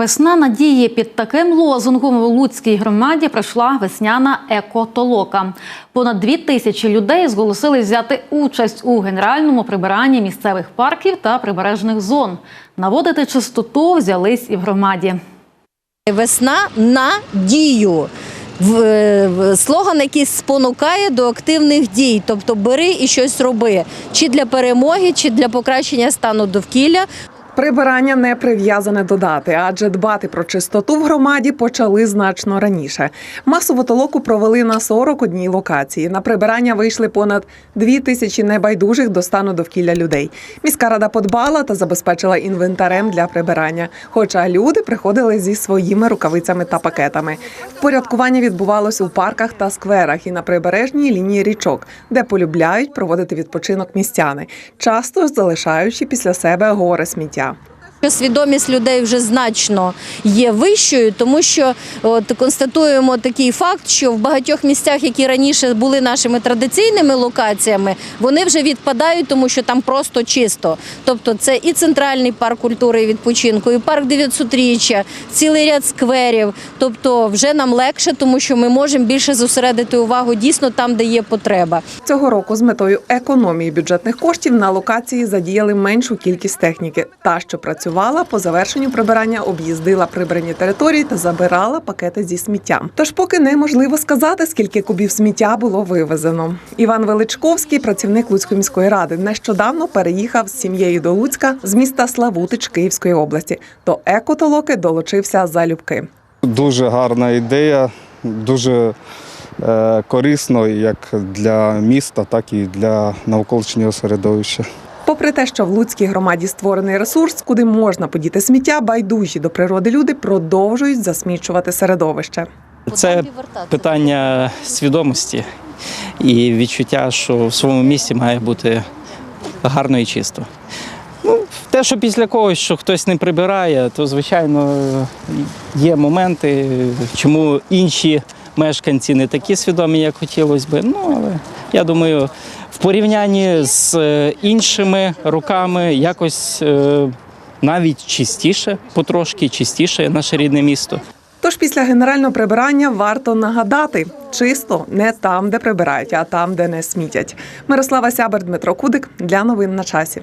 Весна надії під таким лозунгом у Луцькій громаді пройшла весняна екотолока. Понад дві тисячі людей зголосили взяти участь у генеральному прибиранні місцевих парків та прибережних зон. Наводити чистоту взялись і в громаді. Весна на дію. Слоган, який спонукає до активних дій, тобто бери і щось роби, чи для перемоги, чи для покращення стану довкілля. Прибирання не прив'язане до дати, адже дбати про чистоту в громаді почали значно раніше. Масову толоку провели на 41 локації. На прибирання вийшли понад дві тисячі небайдужих до стану довкілля людей. Міська рада подбала та забезпечила інвентарем для прибирання. Хоча люди приходили зі своїми рукавицями та пакетами. Впорядкування відбувалось у парках та скверах і на прибережній лінії річок, де полюбляють проводити відпочинок містяни, часто залишаючи після себе гори сміття. Свідомість людей вже значно є вищою, тому що от констатуємо такий факт, що в багатьох місцях, які раніше були нашими традиційними локаціями, вони вже відпадають, тому що там просто чисто. Тобто, це і центральний парк культури і відпочинку, і парк 900-річчя, цілий ряд скверів. Тобто, вже нам легше, тому що ми можемо більше зосередити увагу дійсно там, де є потреба. Цього року з метою економії бюджетних коштів на локації задіяли меншу кількість техніки. Та, що працювала по завершенню прибирання, об'їздила прибрані території та забирала пакети зі сміттям. Тож поки неможливо сказати, скільки кубів сміття було вивезено. Іван Величковський, працівник Луцької міської ради, нещодавно переїхав з сім'єю до Луцька з міста Славутич Київської області. До екотолоки долучився залюбки. Дуже гарна ідея, дуже е, корисно як для міста, так і для навколишнього середовища. Попри те, що в Луцькій громаді створений ресурс, куди можна подіти сміття, байдужі до природи люди продовжують засмічувати середовище. Це питання свідомості і відчуття, що в своєму місці має бути гарно і чисто. Ну, те, що після когось, що хтось не прибирає, то звичайно є моменти, чому інші мешканці не такі свідомі, як хотілося би. Ну, але я думаю, в порівнянні з е, іншими роками якось е, навіть чистіше, потрошки чистіше наше рідне місто. Тож після генерального прибирання варто нагадати: чисто не там, де прибирають, а там, де не смітять. Мирослава Сябер, Дмитро Кудик для новин на часі.